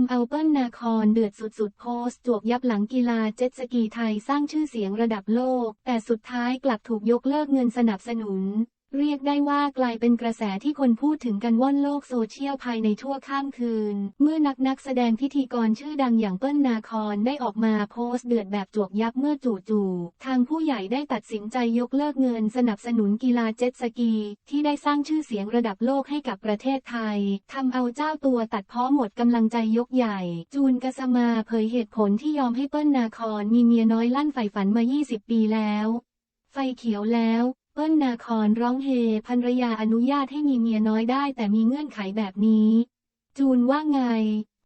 ำเอาเปิ้ลนาคอนเดือดสุดๆ โพสต์จวกยับหลังกีฬาเจ็ตสกีไทยสร้างชื่อเสียงระดับโลก แต่สุดท้ายกลับถูกยกเลิกเงินสนับสนุน เรียกได้ว่ากลายเป็นกระแสที่คนพูดถึงกันว่อนโลกโซเชียลภายในชั่วข้ามคืน เมื่อนักนักแสดงพิธีกรชื่อดังอย่างเปิ้ลนาคอนได้ออกมาโพสต์เดือดแบบจวกยับเมื่อจู่ๆทางผู้ใหญ่ได้ตัดสินใจยกเลิกเงินสนับสนุนกีฬาเจ็ตสกี ที่ได้สร้างชื่อเสียงระดับโลกให้กับประเทศไทยทำเอาเจ้าตัวตัดพ้อหมดกำลังใจยกใหญ่ จูนกสมาเผยเหตุผลที่ยอมให้เปิ้ลนาคอนมีเมียน้อยลั่นใฝ่ฝันมา 20 ปีแล้ว ไฟเขียวแล้ว เปิ้ลนาคอนร้องเฮภรรยาอนุญาตให้มีเมียน้อยได้ แต่มีเงื่อนไขแบบนี้ จูนว่าไง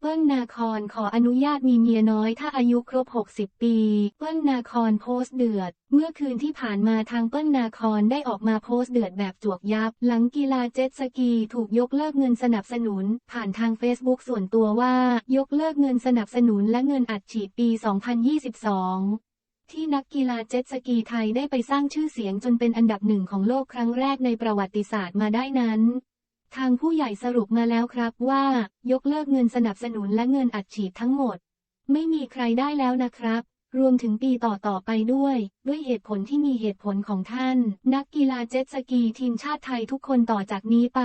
เปิ้ลนาคอนขออนุญาตมีเมียน้อยถ้าอายุครบ 60 ปี เปิ้ลนาคอนโพสต์เดือด เมื่อคืนที่ผ่านมาทางเปิ้ลนาคอนได้ออกมาโพสต์เดือดแบบจวกยับ หลังกีฬาเจ็ตสกีถูกยกเลิกเงินสนับสนุน ผ่านทางเฟซบุ๊กส่วนตัวว่า ยกเลิกเงินสนับสนุนและเงินอัดฉีดปี 2022 ที่นักกีฬาเจ็ตสกีไทยได้ไปสร้างชื่อเสียงจนเป็นอันดับหนึ่งของโลกครั้งแรกในประวัติศาสตร์มาได้นั้น ทางผู้ใหญ่สรุปมาแล้วครับว่า ยกเลิกเงินสนับสนุนและเงินอัดฉีดทั้งหมด ไม่มีใครได้แล้วนะครับ รวมถึงปีต่อต่อไปด้วย ด้วยเหตุผลที่มีเหตุผลของท่าน นักกีฬาเจ็ตสกีทีมชาติไทยทุกคนต่อจากนี้ไป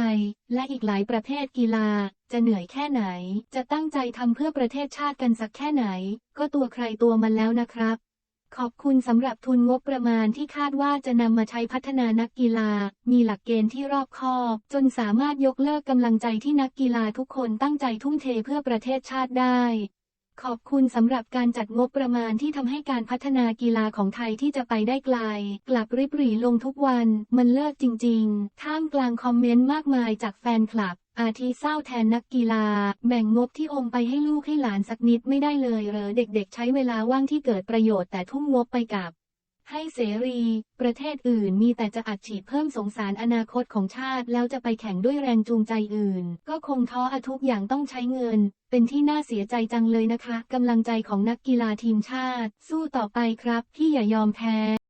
และอีกหลายประเภทกีฬาจะเหนื่อยแค่ไหน จะตั้งใจทำเพื่อประเทศชาติกันสักแค่ไหน ก็ตัวใครตัวมันแล้วนะครับ ขอบคุณสำหรับทุนงบประมาณที่คาดว่าจะนำมาใช้พัฒนานักกีฬา มีหลักเกณฑ์ที่รอบคอบ จนสามารถยกเลิกกำลังใจที่นักกีฬาทุกคนตั้งใจทุ่มเทเพื่อประเทศชาติได้ ขอบคุณสำหรับการจัดงบประมาณที่ทำให้การพัฒนากีฬาของไทยที่จะไปได้ไกล กลับริบหรี่ลงทุกวัน มันเลิกจริง ๆ ท่ามกลางคอมเมนต์มากมายจากแฟนคลับ อาทิเศร้าแทนนักกีฬา แบ่งงบที่อมไปให้ลูกให้หลานสักนิดไม่ได้เลยเหรอเด็กๆ ใช้เวลาว่างที่เกิดประโยชน์แต่ทุ่มงบไปกับ ให้เสรี ประเทศอื่นมีแต่จะอัดฉีดเพิ่มสงสารอนาคตของชาติ แล้วจะไปแข่งด้วยแรงจูงใจอื่น ก็คงท้ออทุกอย่างต้องใช้เงิน เป็นที่น่าเสียใจจังเลยนะคะกำลังใจของนักกีฬาทีมชาติ สู้ต่อไปครับพี่อย่ายอมแพ้